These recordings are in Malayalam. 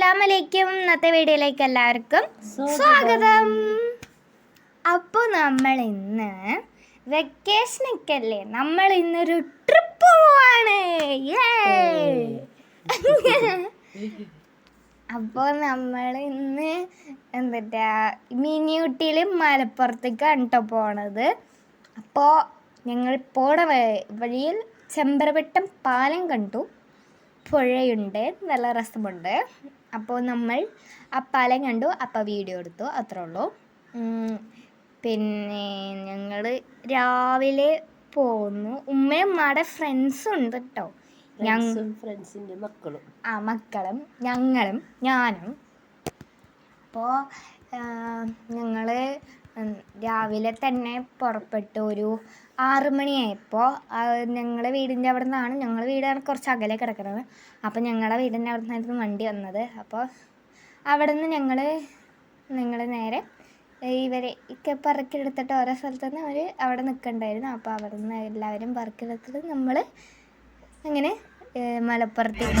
അസ്സലാമലൈക്കും. ഇന്നത്തെ വീഡിയോയിലേക്ക് എല്ലാവർക്കും സ്വാഗതം. അപ്പോൾ നമ്മൾ ഇന്ന് വെക്കേഷനൊക്കെ അല്ലേ നമ്മൾ ഇന്നൊരു ട്രിപ്പ് പോവാണ്. അപ്പോൾ നമ്മൾ ഇന്ന് എന്താ മിനിയൂട്ടിയിൽ മലപ്പുറത്തേക്കാണ് കേട്ടോ പോണത്. അപ്പോൾ ഞങ്ങൾ പോണ വഴിയിൽ ചെമ്പരവട്ടം പാലം കണ്ടു. പുഴയുണ്ട്. നല്ല രസമുണ്ട്. അപ്പോൾ നമ്മൾ അപ്പാലം കണ്ടു അപ്പം വീഡിയോ എടുത്തു അത്രേ ഉള്ളൂ. പിന്നെ ഞങ്ങൾ രാവിലെ പോന്നു. ഉമ്മയും ഫ്രണ്ട്സ് ഫ്രണ്ട്സും ഉണ്ട് കേട്ടോ. ഫ്രണ്ട്സിന്റെ മക്കളും. ആ മക്കളും ഞങ്ങളും ഞാനും. അപ്പോൾ ഞങ്ങൾ രാവിലെ തന്നെ പുറപ്പെട്ടു. ഒരു ആറ് മണിയായപ്പോൾ ഞങ്ങളുടെ വീടിന്റെ അവിടെ നിന്നാണ് ഞങ്ങളുടെ വീടാണ് കുറച്ച് അകലെ കിടക്കുന്നത്. അപ്പോൾ ഞങ്ങളുടെ വീടിന്റെ അവിടെ നിന്നായിരുന്നു വണ്ടി വന്നത്. അപ്പോൾ അവിടെ നിന്ന് ഞങ്ങൾ ഞങ്ങൾ നേരെ ഇവരെ ഒക്കെ പറക്കിയെടുത്തിട്ട് ഓരോ സ്ഥലത്തു നിന്ന് അവർ അവിടെ നിൽക്കണ്ടായിരുന്നു അപ്പോൾ അവിടെ നിന്ന് എല്ലാവരും പറക്കിയെടുത്തിട്ട് നമ്മൾ അങ്ങനെ മലപ്പുറത്തേക്ക്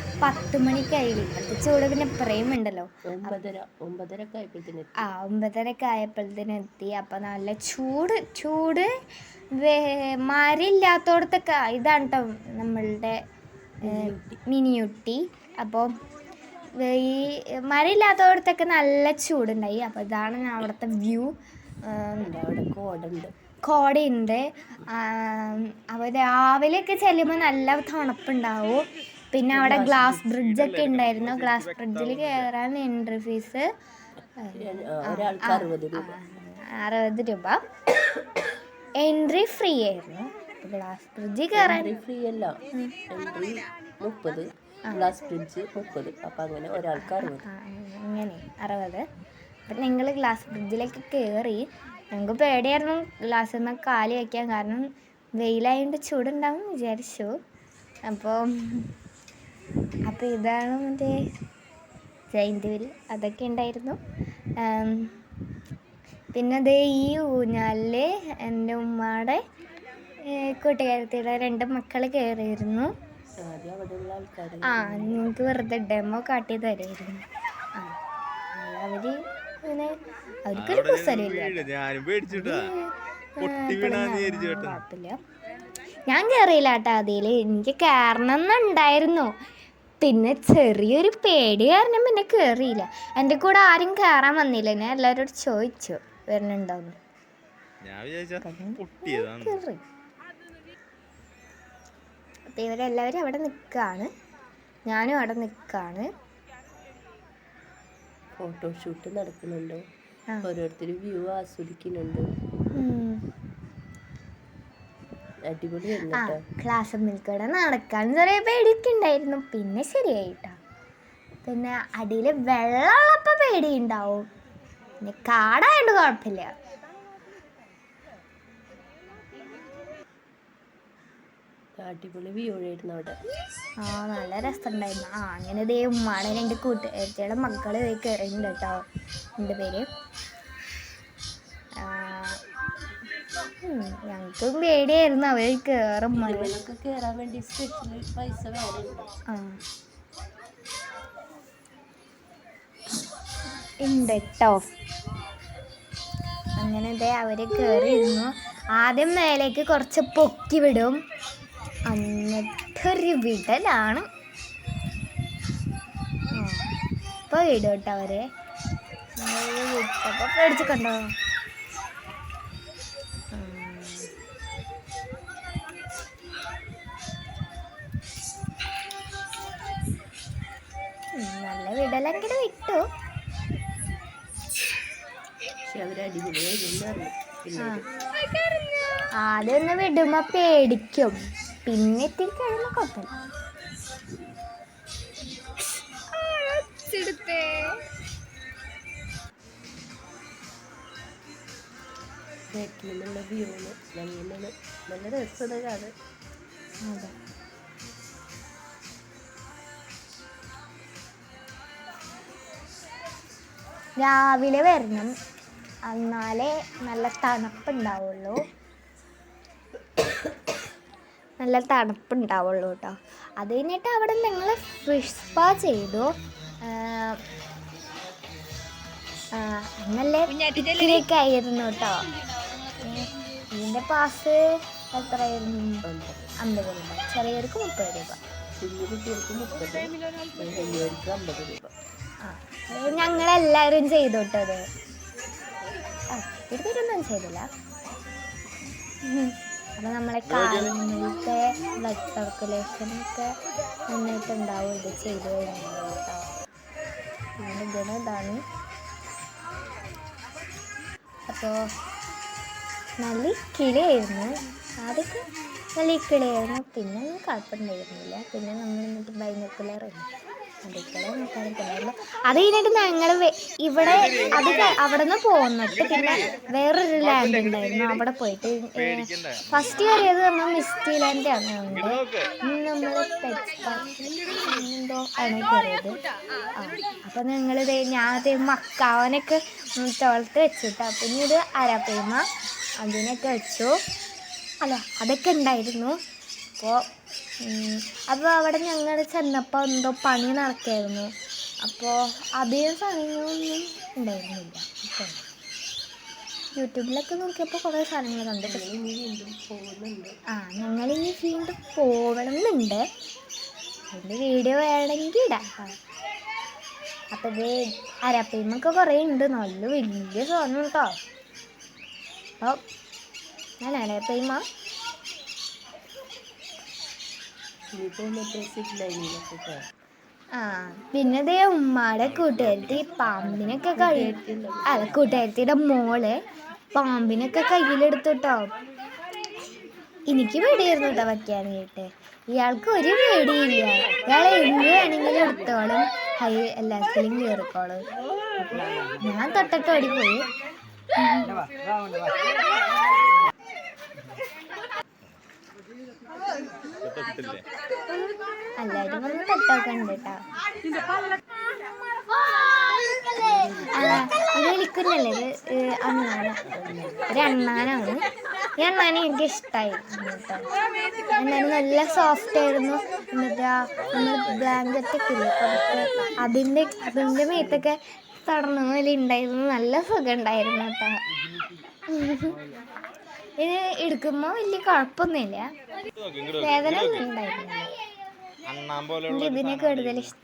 പത്ത് മണിക്കായി ഇപ്പോഴത്തെ ചൂട് പിന്നെ ഇപ്പറയും ഉണ്ടല്ലോ. ഒമ്പതര ഒമ്പതരക്ക് ആയപ്പോഴത്തേന് ആ ഒമ്പതരക്കെ ആയപ്പോഴത്തേനും എത്തി. അപ്പം നല്ല ചൂട് ചൂട് മരില്ലാത്തോടത്തൊക്കെ ഇതാണ് കേട്ടോ നമ്മളുടെ മിനിയുട്ടി. അപ്പോൾ ഈ മരില്ലാത്തോടത്തൊക്കെ നല്ല ചൂടുണ്ടായി. അപ്പോൾ ഇതാണ് ഞാൻ അവിടുത്തെ വ്യൂ. അവിടെ കോടുണ്ട്. കോടയുണ്ട് അപ്പോൾ രാവിലെയൊക്കെ ചെല്ലുമ്പോൾ നല്ല തണുപ്പുണ്ടാവും. പിന്നെ അവിടെ ഗ്ലാസ് ബ്രിഡ്ജ് ഒക്കെ ഉണ്ടായിരുന്നു. ഗ്ലാസ് ബ്രിഡ്ജിൽ കയറാൻ എൻട്രി ഫീസ് അറുപത് രൂപ. എൻട്രി ഫ്രീ ആയിരുന്നു. ഗ്ലാസ് ബ്രിഡ്ജ് കയറാൻ ഫ്രീ അല്ല. മുപ്പത് ഗ്ലാസ് ബ്രിഡ്ജ് മുപ്പത്. അപ്പൊ അങ്ങനെ ഒരാൾക്ക് അറുപത്. അങ്ങനെ അറുപത്. അപ്പം ഞങ്ങൾ ഗ്ലാസ് ബ്രിഡ്ജിലേക്ക് കയറി ഞങ്ങൾക്ക് പേടിയായിരുന്നു ഗ്ലാസ് നിന്ന് കാലി വയ്ക്കാൻ കാരണം വെയിലായതുകൊണ്ട് ചൂടുണ്ടാവും വിചാരിച്ചു. അപ്പോൾ അപ്പോൾ ഇതാണ് മറ്റേ ജൈന്റുവിൽ അതൊക്കെ ഉണ്ടായിരുന്നു. പിന്നെ അതേ ഈ ഊഞ്ഞാലിൽ എന്റെ ഉമ്മയുടെ കൂട്ടുകാരത്തിയുടെ രണ്ട് മക്കൾ കയറിയിരുന്നു. ആ നിങ്ങൾക്ക് വെറുതെ ഡെമോ കാട്ടി തരായിരുന്നു. ആ അവർ ഇങ്ങനെ അവർക്കൊരു കുസരമില്ല ഞാൻ കയറിയില്ല കേട്ടോ അതിൽ എനിക്ക് കയറണം എന്നുണ്ടായിരുന്നു. പിന്നെ ചെറിയൊരു പേടി കാരണം പിന്നെ കയറിയില്ല എന്റെ കൂടെ ആരും കയറാൻ വന്നില്ല ഞാൻ എല്ലാവരോടും ചോദിച്ചു വരണുണ്ടോന്ന് ഞാൻ വിചാരിച്ച പൊട്ടിയതാണ് കയറി അപ്പം ഇവരെല്ലാവരും അവിടെ നിൽക്കുകയാണ്. ഞാനും അവിടെ നിൽക്കുകയാണ്. ഫോട്ടോഷൂട്ട് നടക്കുന്നുണ്ട്. ഓരോരുത്തരും ഓരോരുത്തർ വ്യൂ ആസ്വദിക്കുന്നുണ്ട്. അടിപൊളിയായിരുന്നു ആ ക്ലാസ് കൂടെ നടക്കാൻ ചെറിയ പേടിയൊക്കെ ഉണ്ടായിരുന്നു പിന്നെ ശരിയായിട്ടാ. പിന്നെ അടിയിൽ വെള്ളമുള്ളപ്പോൾ പേടിയുണ്ടാവും. പിന്നെ കാടായതുകൊണ്ട് കുഴപ്പമില്ല. അടിപൊളി വ്യൂ ആയിരുന്നു അവിടെ. ആ നല്ല രസമുണ്ടായിരുന്നു. ആ അങ്ങനെ ദേ ഉമ്മാടെ എന്റെ കൂട്ടുകാരിയുടെ മക്കൾ കയറിയിട്ടുണ്ട് കേട്ടോ. എന്റെ പേര്. ഞങ്ങൾക്കും പേടിയായിരുന്നു. അവർ കേറും ഉണ്ടോ കയറാൻ വേണ്ടി സ്പെഷ്യൽ പൈസ വേറെ ഉണ്ട്. ആ. ഉണ്ട് കേട്ടോ അങ്ങനെ ദേ അവർ കയറിയിരുന്നു ആദ്യം മേലേക്ക് കുറച്ച് പൊക്കി വിടും. എന്നിട്ടൊരു വിടലാണ്. ഇപ്പൊ വിടും കേട്ടോ അവരെ. ഞങ്ങൾ വിട്ടപ്പോ ആ. ആദ്യം ഒന്ന് വിടുമ്പോ പേടിക്കും. പിന്നെ ഇത്തിരി കഴിയുമ്പോ നല്ല നല്ല രസമാണ് കാണാൻ അതെ. രാവിലെ വരണം. എന്നാലേ നല്ല തണുപ്പുണ്ടാവുള്ളൂ. നല്ല തണുപ്പുണ്ടാവുള്ളൂ കേട്ടോ. അത് കഴിഞ്ഞിട്ട് അവിടെ ഞങ്ങൾ ഫിഷ് സ്പാ ചെയ്തു. അന്നല്ലേ ഇത്തിരിയൊക്കെ ആയിരുന്നു കേട്ടോ. ഇതിന്റെ പാസ് എത്രയായിരുന്നു? അമ്പത് രൂപ. ചെറിയവർക്ക് മുപ്പത് രൂപ. കുഞ്ഞു കുട്ടികൾക്ക് മുപ്പത് വലിയവർക്ക് അമ്പത് രൂപ. ഞങ്ങളെല്ലാവരും ചെയ്തു കേട്ടത് ആ ഇതൊന്നും ചെയ്തില്ല. അപ്പം നമ്മളെ കാലിലത്തെ ബ്ലഡ് സർക്കുലേഷൻ ഒക്കെ നന്നായിട്ടുണ്ടാവും ഇത് ചെയ്തു കഴിഞ്ഞാൽ കേട്ടോ അപ്പോൾ നല്ല കിളിയായിരുന്നു. ആദ്യമൊക്കെ നല്ല കിളിയായിരുന്നു. പിന്നെ ഒന്നും കുഴപ്പമുണ്ടായിരുന്നില്ല. പിന്നെ നമ്മൾ എന്നിട്ട് ബൈനക്കുലർ അത് കഴിഞ്ഞിട്ട് ഞങ്ങൾ ഇവിടെ അത് അവിടെ നിന്ന് പോന്നിട്ട് പിന്നെ വേറൊരു ലാൻഡ് ഉണ്ടായിരുന്നു. അവിടെ പോയിട്ട് ഫസ്റ്റ് കയറിയത് നമ്മൾ മിസ്റ്റി ലാൻഡ് ഞങ്ങൾ നമ്മൾ ആണ് കയറിയത് അപ്പം ഞങ്ങൾ ഞാൻ മക്കാവനൊക്കെ തോളത്ത് വെച്ചിട്ട്. പിന്നെ ഇത് അരപ്പേമ അതിനൊക്കെ വെച്ചു. അല്ല അതൊക്കെ ഉണ്ടായിരുന്നു. അപ്പോൾ അപ്പോൾ അവിടെ ഞങ്ങൾ ചെന്നപ്പോൾ എന്തോ പണി നടക്കായിരുന്നു. അപ്പോൾ അധികം സാധനങ്ങളൊന്നും ഉണ്ടായിരുന്നില്ല. യൂട്യൂബിലൊക്കെ നോക്കിയപ്പോൾ കുറേ സാധനങ്ങൾ കണ്ടു. ആ ഞങ്ങളിനി വീണ്ടും പോകണം എന്നുണ്ട് അതിന്റെ വീഡിയോ വേണമെങ്കിൽ ഇടാം. അപ്പോൾ ഇത് അരപ്പീമൊക്കെ കുറേ ഉണ്ട്. നല്ല വലിയ സാധനം കേട്ടോ അപ്പോൾ ഞാൻ അരപ്പീമ ആ പിന്നെ ദേ ഉമ്മാടെ കൂട്ടുകാരത്തി പാമ്പിനൊക്കെ കഴി അല്ല കൂട്ടുകാരത്തിയുടെ മോൾ പാമ്പിനൊക്കെ കയ്യിലെടുത്തുട്ടോ. എനിക്ക് പേടിയായിരുന്നു കേട്ടോ വയ്ക്കാനായിട്ട് ഇയാൾക്ക് ഒരു പേടിയില്ല. ഇയാൾ എന്ത് വേണമെങ്കിലും എടുത്തോളും. കൈ എല്ലാത്തിലും കയറിക്കോളും ഞാൻ തൊട്ടിട്ട് തൊട്ടില്ലേ വിളിക്കുന്നല്ലേ. അണ്ണാന ഒരു അണ്ണാനാണ് ഈ അണ്ണാനെ എനിക്ക് ഇഷ്ടമായി അണ്ണാന് നല്ല സോഫ്റ്റ് ആയിരുന്നു. എന്നിട്ടാ നമ്മൾ ബ്ലാങ്കറ്റ് ഒക്കെ ഇല്ലേ പുറത്ത് അതിന്റെ അതിന്റെ മേത്തൊക്കെ തടർന്ന ഉണ്ടായിരുന്നു. നല്ല സുഖം ഉണ്ടായിരുന്നു കേട്ടോ ഇത് എടുക്കുമ്പോൾ വലിയ കുഴപ്പമൊന്നുമില്ല. വേദന ഒന്നും ഇതിനെ കൂടുതൽ വെച്ച്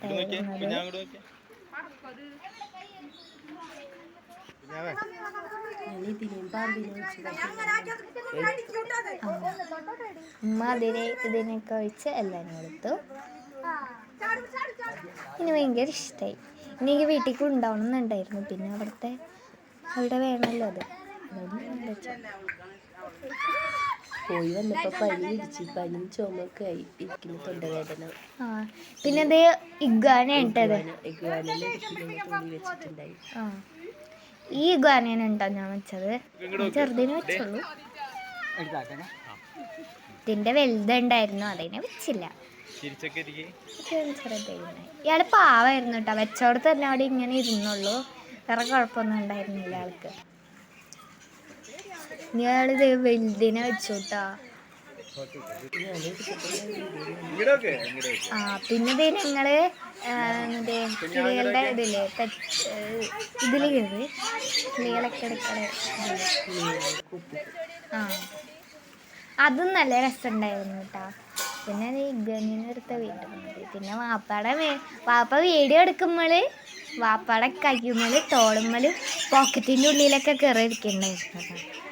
ഉമ്മ അതിനെ ഇതിനൊക്കെ ഒഴിച്ച് എല്ലാം കൊടുത്തു. ഇനി ഭയങ്കര ഇഷ്ടമായി എനിക്ക് വീട്ടിൽ കൊണ്ടുപോകണം എന്നുണ്ടായിരുന്നു. പിന്നെ അവിടുത്തെ അവിടെ വേണമല്ലോ അത്. അതുകൊണ്ട് വെച്ചു. പോയി. വന്നപ്പോൾ പനി പിടിച്ച് പനിയും ചുമയൊക്കെ ആയി. ഇരിക്കുന്ന തൊണ്ടവേദന. ആ പിന്നെ ഇഗ്വാന ഇട്ടത് തുണി വെച്ചിട്ടുണ്ടായി. ആ. ഈ ഇഗ്വാനയാണ് ഉണ്ടോ ഞാൻ വെച്ചത്. ചെറുതിനെ വെച്ചുള്ളൂ. ഇതിന്റെ വലുതുണ്ടായിരുന്നു അതിനെ വെച്ചില്ല. ഇയാൾ പാവായിരുന്നു കേട്ടോ. വെച്ചോടത്ത് തന്നെ അവിടെ ഇങ്ങനെ ഇരുന്നുള്ളൂ. വേറെ കുഴപ്പമൊന്നും ഉണ്ടായിരുന്നില്ല ആൾക്ക്. ഇയാളിത് വലുതിനെ വെച്ചോട്ടാ. ആ പിന്നെ ഇത് ഞങ്ങൾ മറ്റേ കിളികളുടെ ഇതില്ലേ ഇതിൽ ഇതിൽ കയറി. കിളികളൊക്കെ എടുക്കണ ആ. അതും നല്ല രസമുണ്ടായിരുന്നു കേട്ടോ പിന്നെ നീ ഇഗ്ഗനിന്ന് എടുത്ത വീട്ടിൽ പിന്നെ വാപ്പാടെ വാപ്പ വീഡിയോ എടുക്കുമ്പോൾ വാപ്പാടെ കയ്യുമ്മൽ തോളുമ്മൽ പോക്കറ്റിന്റെ ഉള്ളിലൊക്കെ കയറി ഇരിക്കണ്ടായിരുന്നു കേട്ടോ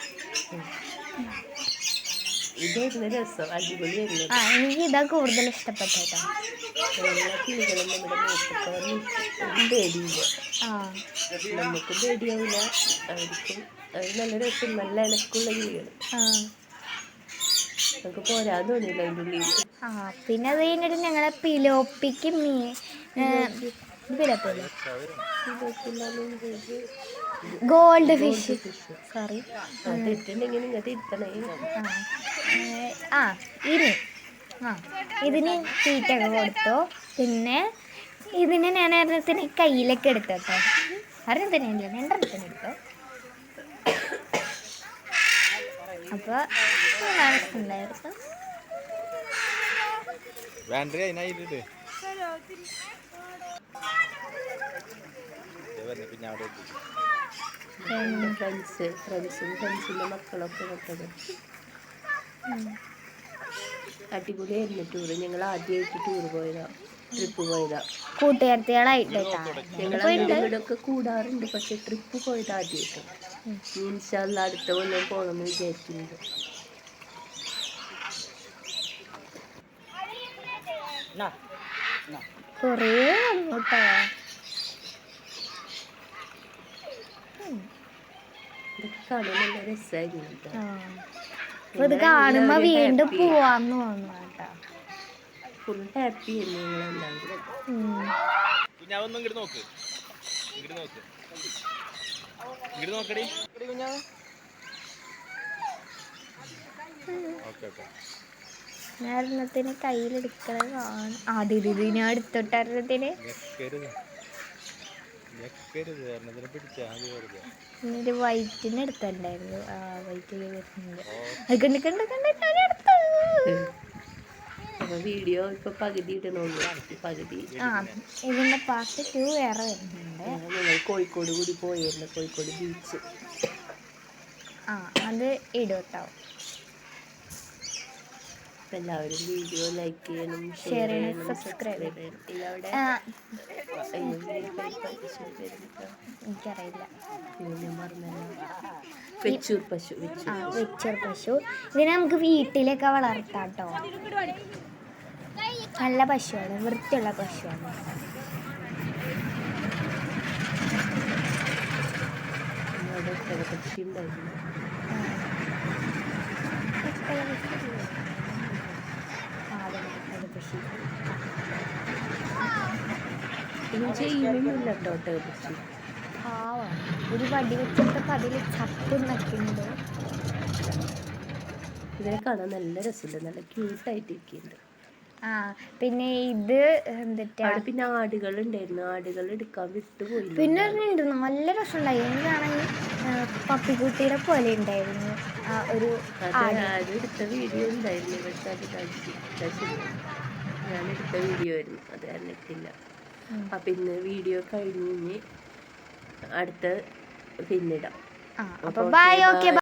ഇതായിരുന്നു രസം അടിപൊളിയായിരുന്നു. ആ എനിക്ക് ഇതാ കൂടുതൽ ഇഷ്ടപ്പെട്ട കേട്ടോ എല്ലാ കിളികളും നമ്മുടെ മേത്തൊക്കെ വന്ന് പേടിയില്ല നമുക്കും പേടിയാവില്ല അവർക്കും അവർ നല്ല രസം നല്ല ഇലക്കുള്ള കിളികൾ നമുക്ക് പോരാൻ തോന്നിയില്ല അതിന്റെ ഉള്ളിൽ ആ പിന്നെ അത് കഴിഞ്ഞിട്ട് ഞങ്ങളെ പിലോപ്പിക്ക് മീൻ പിലോപ്പില്ല. പിലോപ്പില്ലാന്ന് ഗോൾഡ് ഫിഷ് സോറി ആ ഇനി. ആ ഇതിന് തീറ്റൊക്കെ കൊടുത്തു. പിന്നെ ഇതിന് ഞാൻ ഒരെണ്ണത്തിന് കയ്യിലൊക്കെ എടുത്തു കേട്ടോ. ഒരെണ്ണത്തിനില്ല രണ്ടെണ്ണത്തിന് എടുത്തു. അപ്പോൾ ഉണ്ടായിരുന്നു അതിനായിട്ട് പിന്നെ അവിടെ ഫ്രണ്ട്സ് ഫ്രണ്ട്സും ഫ്രണ്ട്സിന്റെ മക്കളൊക്കെ വെക്കത് അടിപൊളിയായിരുന്നു ടൂറ് ഞങ്ങൾ ആദ്യമായിട്ട് ടൂർ പോയതാ ട്രിപ്പ് പോയതാ. കൂട്ടുകാരത്തികളായിട്ട് കേട്ടോ ഞങ്ങൾ ഇവിടെയൊക്കെ കൂടാറുണ്ട് പക്ഷെ ട്രിപ്പ് പോയത് ആദ്യമായിട്ട് ഇൻഷാല്ല അടുത്ത കൊല്ലം പോകണമെന്ന് വിചാരിക്കുന്നത് കുറേ വന്നു കേട്ടോ ഇതൊക്കെ കാണാൻ നല്ല രസമായിരുന്നു കേട്ടോ ആ. അപ്പൊ ഇത് കാണുമ്പോ വീണ്ടും പോവാന്ന് തോന്നുന്നു കേട്ടോ. Full happy. കുഞ്ഞാവൊന്നും ഇങ്ങോട്ട് നോക്ക്. ഇങ്ങോട്ട് നോക്ക്. ഇങ്ങോട്ട് നോക്കടി. കുഞ്ഞാവ് ഞാൻ കയ്യിലെടുക്കണ കാണും. ആദ്യം ഞാൻ ഒരു വൈറ്റിന് എടുത്തണ്ടായിരുന്നു ആ വൈറ്റ് വരുന്നുണ്ട് അത് കണ്ട് കണ്ട് കണ്ട് ഞാൻ എടുത്തു. അപ്പൊ വീഡിയോ ഇപ്പൊ പകുതി പകുതി. ആ ഇതിന്റെ പാർട്ട് ടു വേറെ വരുന്നുണ്ട്. ഞങ്ങൾ കോഴിക്കോട് കൂടി പോയിരുന്നു. കോഴിക്കോട് ബീച്ച് ആ അത് ഇടും കേട്ടോ അപ്പൊ എല്ലാവരും വീഡിയോ ലൈക്ക് ചെയ്യണം ഷെയർ ചെയ്യണം, സബ്സ്ക്രൈബ് ചെയ്യണം. ഇതവിടെ? എനിക്കറിയില്ല. വെച്ചൂർ പശു വെച്ചൂർ ആ വെച്ചർ പശു. ഇതിനെ നമുക്ക് വീട്ടിലൊക്കെ വളർത്താം കേട്ടോ നല്ല പശുവാണ് വൃത്തിയുള്ള പശുവാണ്. പക്ഷി ഉണ്ടായിരുന്നു ചെയ്യുന്നില്ല കേട്ടോ പക്ഷി പാവാണ് ഒരു വടി വെച്ചിട്ട് അതിൽ ചപ്പ് നക്കുന്നുണ്ട് ഇതിനെ കാണാൻ നല്ല രസമുണ്ട്. നല്ല ക്യൂട്ടായിട്ട് ഇരിക്കുന്നുണ്ട് ആ പിന്നെ ഇത് എന്തിട്ടാ? പിന്നെ ആടുകൾ ഉണ്ടായിരുന്നു ആടുകൾ എടുക്കാൻ വിട്ടുപോയി പിന്നെ ഒരെണ്ണുണ്ട് നല്ല രസമുണ്ടായി. എനിക്കാണെങ്കിൽ പപ്പിക്കുട്ടിയുടെ പോലെ ഉണ്ടായിരുന്നു. ഒരു എടുത്ത വീഡിയോ ഉണ്ടായിരുന്നു. പക്ഷെ അത് ഞാൻ എടുത്ത വീഡിയോ ആയിരുന്നു. അത് കാരണം ഇട്ടില്ല അപ്പൊ ഇന്ന് വീഡിയോ കഴിഞ്ഞ് അടുത്ത പിന്നിടാം. അപ്പോൾ അപ്പൊ ബൈ ഓക്കെ